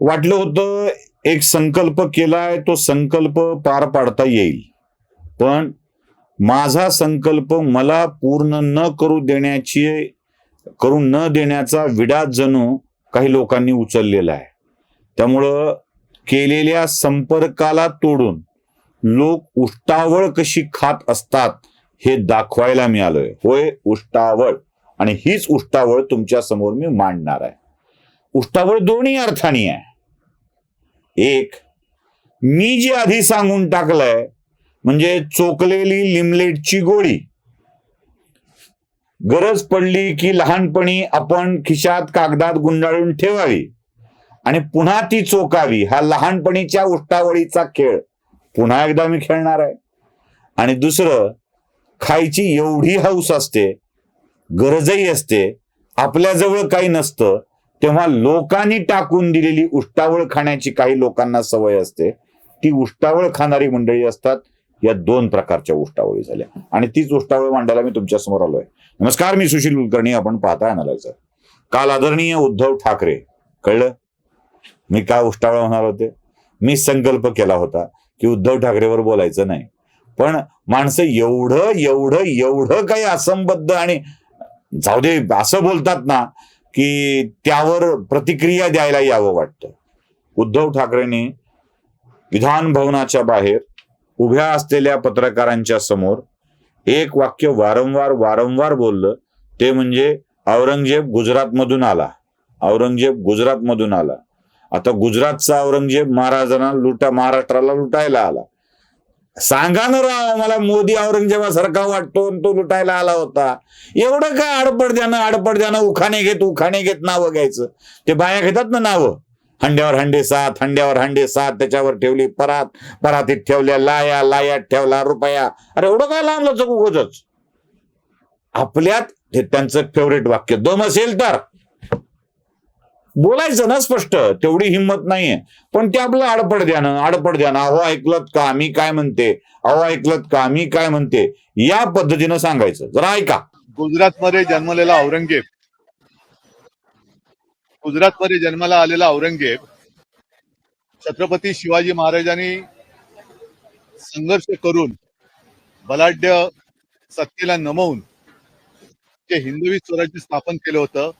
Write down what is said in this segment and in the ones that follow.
वाटलं होतं एक संकल्प केलाय तो संकल्प पार पाडता येईल. पण माझा संकल्प मला पूर्ण न करू देण्याची करू न देण्याचा विडा जणू काही लोकांनी उचललेला आहे. त्यामुळं केलेल्या संपर्काला तोडून लोक उष्टावळ कशी खात असतात हे दाखवायला मिळालंय. होय उष्टावळ. आणि हीच उष्टावळ तुमच्यासमोर मी मांडणार आहे. उष्टावळ दोन्ही अर्थाने आहे. एक मी जे आधी सांगून टाकलंय म्हणजे चोकलेली लिमलेटची गोळी. गरज पडली की लहानपणी आपण खिशात कागदात गुंडाळून ठेवावी आणि पुन्हा ती चोकावी. हा लहानपणीच्या उष्टावळीचा खेळ. पुन्हा एकदा मी खेळणार आहे. आणि दुसरं खायची एवढी हौस असते गरजही असते आपल्याजवळ काही नसतं तेव्हा लोकांनी टाकून दिलेली उष्टावळ खाण्याची काही लोकांना सवय असते. ती उष्टावळ खाणारी मंडळी असतात. या दोन प्रकारच्या उष्टावळी झाल्या. आणि तीच उष्टावळ मांडायला मी तुमच्यासमोर आलोय. नमस्कार मी सुशील कुलकर्णी. आपण पाहता अनालायझर काल आदरणीय उद्धव ठाकरे कळलं? मी काय उष्टावळ होणार होते? मी संकल्प केला होता की उद्धव ठाकरेवर बोलायचं नाही. पण माणसं एवढं एवढं एवढं काही असंबद्ध आणि जाऊ दे असं बोलतात ना की त्यावर प्रतिक्रिया द्यायला यावं वाटतं. उद्धव ठाकरेंनी विधान भवनाच्या बाहेर उभ्या असलेल्या पत्रकारांच्या समोर एक वाक्य वारंवार वारंवार बोललं. ते म्हणजे औरंगजेब गुजरातमधून आला. औरंगजेब गुजरातमधून आला. आता गुजरातचा औरंगजेब महाराजांना लुटा महाराष्ट्राला लुटायला आला. सांगा ना राव मला मोदी औरंगजेबासारखा वाटतो तो लुटायला आला होता. एवढं काय आडपड द्यानं उखाणे घेत उखाणे घेत नावं घ्यायचं. ते बाया घेतात ना नावं. हंड्यावर हंडे सात हंड्यावर हंडे सात त्याच्यावर ठेवली परात परातीत ठेवल्या लाया लायात ठेवला रुपया. अरे एवढं काय लांब लचक उगोच आपल्यात हे त्यांचं फेवरेट वाक्य. दम असेल तर. बोलायचं ना स्पष्ट तेवढी हिंमत नाहीये. पण ते आपलं आडपड द्यानं आडपड द्यानं अहो ऐकलत का मी काय म्हणते? अहो ऐकलत का मी काय म्हणते? या पद्धतीनं सांगायचं. जरा ऐका. गुजरातमध्ये जन्मलेला औरंगजेब. गुजरातमध्ये जन्माला आलेला औरंगजेब छत्रपती शिवाजी महाराजांनी संघर्ष करून बलाढ्य सत्तेला नमवून जे हिंदवी स्वराज्य स्थापन केलं होतं.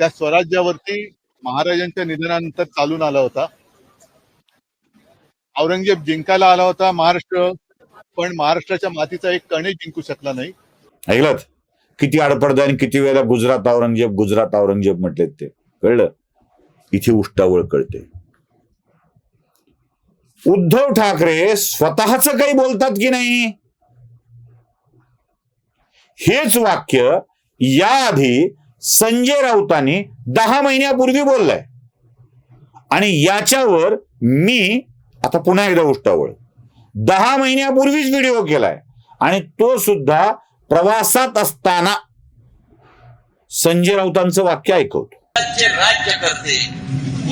त्या स्वराज्यावरती महाराजांच्या निधनानंतर चालून आला होता. औरंगजेब जिंकायला आला होता महाराष्ट्र पण महाराष्ट्राच्या मातीचा एक कणही जिंकू शकला नाही. ऐकलत किती आडपडदा आणि किती वेळेला गुजरात औरंगजेब गुजरात औरंगजेब म्हटलेत ते. कळलं? इथे उष्टावळ कळते. उद्धव ठाकरे स्वतःच काही बोलतात की नाही? हेच वाक्य याआधी संजय राऊतांनी दहा महिन्यापूर्वी बोललाय. आणि याच्यावर मी आता पुन्हा एकदा उष्टावळ. दहा महिन्यापूर्वीच व्हिडिओ केलाय. आणि तो सुद्धा प्रवासात असताना संजय राऊतांचं वाक्य ऐकवतो. राज्य राज्य करते.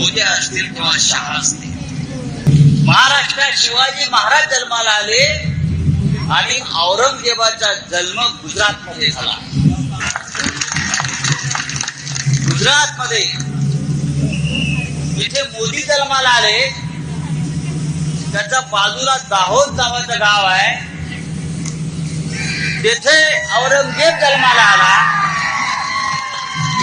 उद्या असतील किंवा शहा असतील. महाराष्ट्रात शिवाजी महाराज जन्माला आले आणि औरंगजेबाचा जन्म गुजरात मध्ये झाला. गुजरात मध्ये इथे मोदी जन्माला आले. त्याच्या बाजूला दाहोद नावाचं गाव आहे. तेथे औरंगजेब जन्माला आला.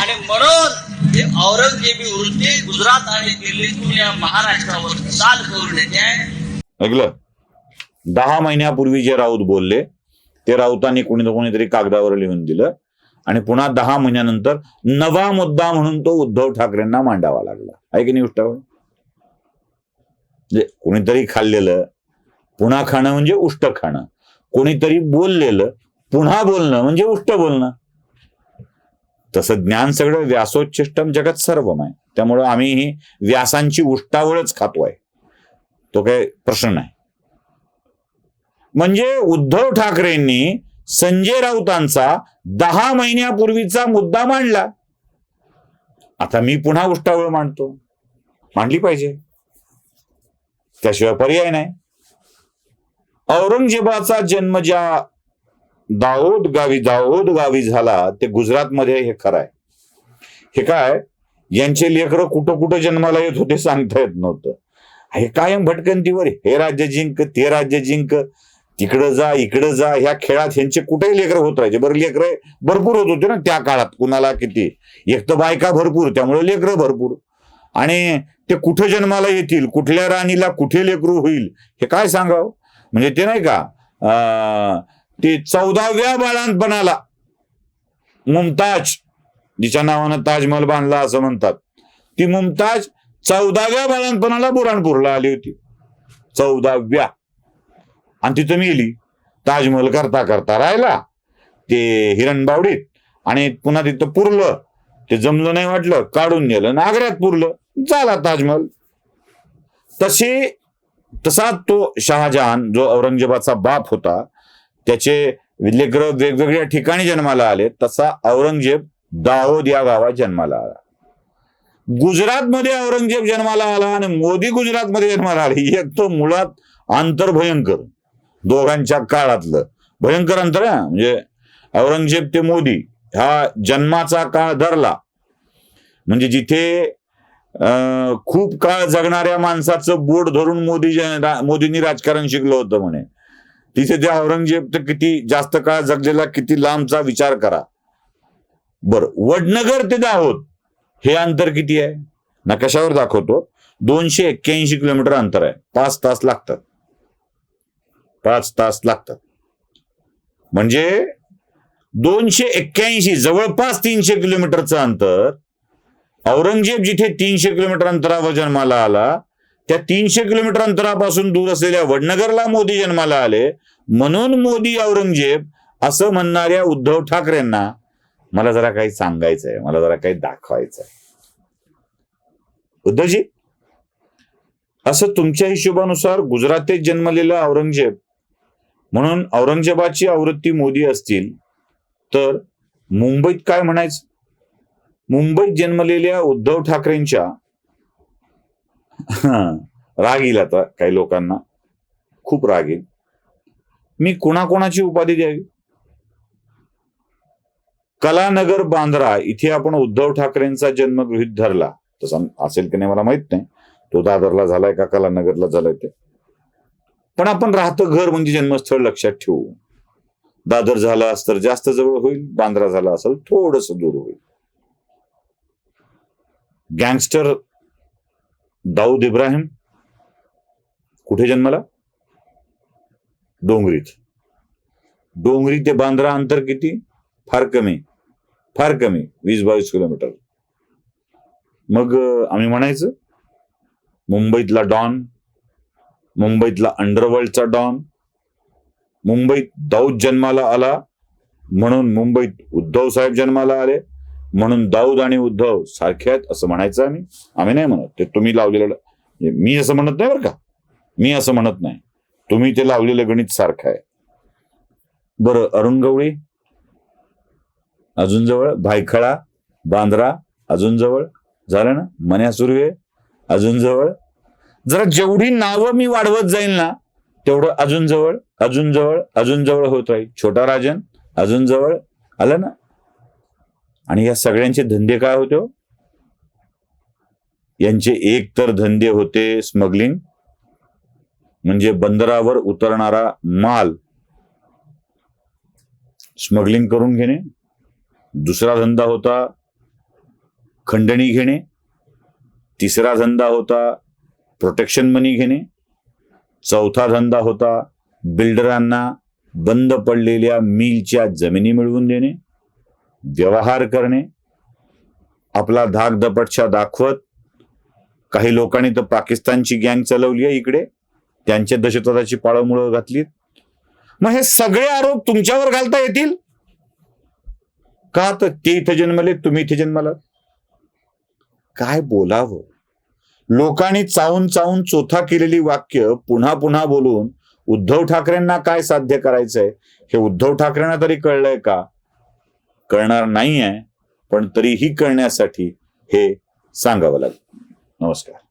आणि म्हणून हे औरंगजेबी वृत्ती गुजरात आणि दिल्लीतून या महाराष्ट्रावर चाल करून येते ऐकलं? दहा महिन्यापूर्वी जे राऊत बोलले ते राऊतांनी कुणी ना कोणीतरी कागदावर लिहून दिलं. आणि पुन्हा दहा महिन्यानंतर नवा मुद्दा म्हणून तो उद्धव ठाकरेंना मांडावा लागला. आहे की नाही उष्टावळ म्हणजे कोणीतरी खाल्लेलं पुन्हा खाणं म्हणजे उष्ट खाणं. कोणीतरी बोललेलं पुन्हा बोलणं म्हणजे उष्ट बोलणं. तसं ज्ञान सगळं व्यासोच्चिष्टम जगत सर्वम आहे. त्यामुळं आम्ही ही व्यासांची उष्टावळच खातोय. तो काही प्रश्न नाही. म्हणजे उद्धव ठाकरेंनी संजय राऊतांचा दहा महिन्यापूर्वीचा मुद्दा मांडला. आता मी पुन्हा उष्टावळ मांडतो. मांडली पाहिजे. त्याशिवाय पर्याय नाही. औरंगजेबाचा जन्म ज्या दाऊद गावी दाऊद गावी झाला ते गुजरातमध्ये हे खरं आहे. हे काय? यांचे लेकरं कुठं कुठं जन्माला येत होते सांगता येत नव्हतं. हे कायम भटकंतीवर हे राज्य जिंक ते राज्य जिंक. तिकडं जा इकडं जा ह्या खेळात ह्यांचे कुठेही लेकर होत राहायचे. बरं लेकर भरपूर होत होते ना त्या काळात. कुणाला किती? एक तर बायका भरपूर त्यामुळे लेकरं भरपूर. आणि ते कुठं जन्माला येतील कुठल्या राणीला कुठे लेकरू होईल हे काय सांगावं? म्हणजे ते नाही का अं, ते चौदाव्या बाळांपणाला मुमताज जिच्या नावानं ताजमहल बांधला असं म्हणतात. ती मुमताज चौदाव्या बाळांपणाला बुराणपूरला आली होती. चौदाव्या. आणि तिथं मेली ताजमहल करता करता राहिला. ते हिरणबावडीत आणि पुन्हा तिथं पुरलं. ते जमलं नाही वाटलं काढून नेलं नागऱ्यात पुरलं. झाला ताजमहल. तसे तसा तो शहाजहान जो औरंगजेबाचा बाप होता त्याचे लेकर वेगवेगळ्या ठिकाणी जन्माला आले तसा औरंगजेब दाहोद या गावात जन्माला आला. गुजरातमध्ये औरंगजेब जन्माला आला आणि मोदी गुजरातमध्ये जन्माला आले. एक तो मुळात आंतरभयंकर. दोघांच्या काळातलं. भयंकर अंतर आहे म्हणजे औरंगजेब ते मोदी हा जन्माचा काळ धरला. म्हणजे जिथे खूप काळ जगणाऱ्या माणसाचं बोट धरून मोदी मोदींनी राजकारण शिकलं होतं म्हणे. तिथे ते औरंगजेब तर किती जास्त काळ जगलेला किती लांबचा विचार करा. बर वडनगर ते दाहोद हे अंतर किती आहे? नकाशावर दाखवतो? दोनशे एक्क्याऐंशी किलोमीटर अंतर आहे. पाच तास लागतात. पाच तास लागतात. म्हणजे दोनशे एक्क्याऐंशी जवळपास तीनशे किलोमीटरचं अंतर औरंगजेब जिथे तीनशे किलोमीटर अंतरावर जन्माला आला त्या तीनशे किलोमीटर अंतरापासून दूर असलेल्या वडनगरला मोदी जन्माला आले. म्हणून मोदी औरंगजेब असं म्हणणाऱ्या उद्धव ठाकरेंना मला जरा काही सांगायचंय मला जरा काही दाखवायचंय. उद्धवजी असं तुमच्या हिशोबानुसार गुजरातेत जन्मलेला औरंगजेब म्हणून औरंगजेबाची आवृत्ती मोदी असतील तर मुंबईत काय म्हणायचं? मुंबईत जन्मलेल्या उद्धव ठाकरेंच्या राग येईल आता काही लोकांना. खूप राग येईल. मी कोणाकोणाची उपाधी द्यावी? कलानगर बांद्रा इथे आपण उद्धव ठाकरेंचा जन्म गृहित धरला. तसा असेल की नाही मला माहीत नाही. तो दादरला झालाय का? कलानगरला झालाय ते. पण आपण राहतं घर म्हणजे जन्मस्थळ लक्षात ठेवू. दादर झाला तर जास्त जवळ होईल बांद्रा झाला असेल थोडस दूर होईल. गँगस्टर दाऊद इब्राहिम कुठे जन्मला? डोंगरीत. डोंगरी ते बांद्रा अंतर किती? फार कमी. फार कमी. वीस बावीस किलोमीटर. मग आम्ही म्हणायचं मुंबईतला डॉन मुंबईतला अंडरवर्ल्डचा डॉन मुंबईत दाऊद जन्माला आला म्हणून मुंबईत उद्धव साहेब जन्माला आले म्हणून दाऊद आणि उद्धव सारखे आहेत असं म्हणायचं आम्ही. आम्ही नाही म्हणत. ते तुम्ही लावलेलं म्हणजे मी असं म्हणत नाही बरं का. मी असं म्हणत नाही. तुम्ही ते लावलेलं गणित सारखं आहे. बरं अरुण गवळी अजून जवळ. भायखळा बांद्रा अजून जवळ. झालं ना? मन्या सुर्वे अजून जवळ. जरा जेवढी नावं मी वाढवत जाईल ना तेवढं अजून जवळ अजून जवळ अजून जवळ होत राहील. छोटा राजन अजून जवळ आलं ना? आणि या सगळ्यांचे धंदे काय होते हो? यांचे एक तर धंदे होते स्मगलिंग म्हणजे बंदरावर उतरणारा माल. स्मगलिंग करून घेणे. दुसरा धंदा होता खंडणी घेणे. तिसरा धंदा होता प्रोटेक्शन मनी घेणे. चौथा धंदा होता बिल्डरांना बंद पडलेल्या मिलच्या जमिनी मिळवून देणे. व्यवहार करणे. आपला धाकधपटशा दाखवत. काही लोकांनी तर पाकिस्तानची गँग चालवली आहे इकडे. त्यांच्या दहशतवादाची पाळमुळं घातलीत. मग हे सगळे आरोप तुमच्यावर घालता येतील? का तर ते इथे जन्मले तुम्ही इथे जन्माला काय बोलावं? लोकांनी चावून चावून चोथा केलेली वाक्य पुन्हा पुन्हा बोलून उद्धव ठाकरेंना काय साध्य करायचंय हे उद्धव ठाकरेंना तरी कळलंय का? कळणार नाहीये पण तरीही कळण्यासाठी हे सांगावं लागेल. नमस्कार.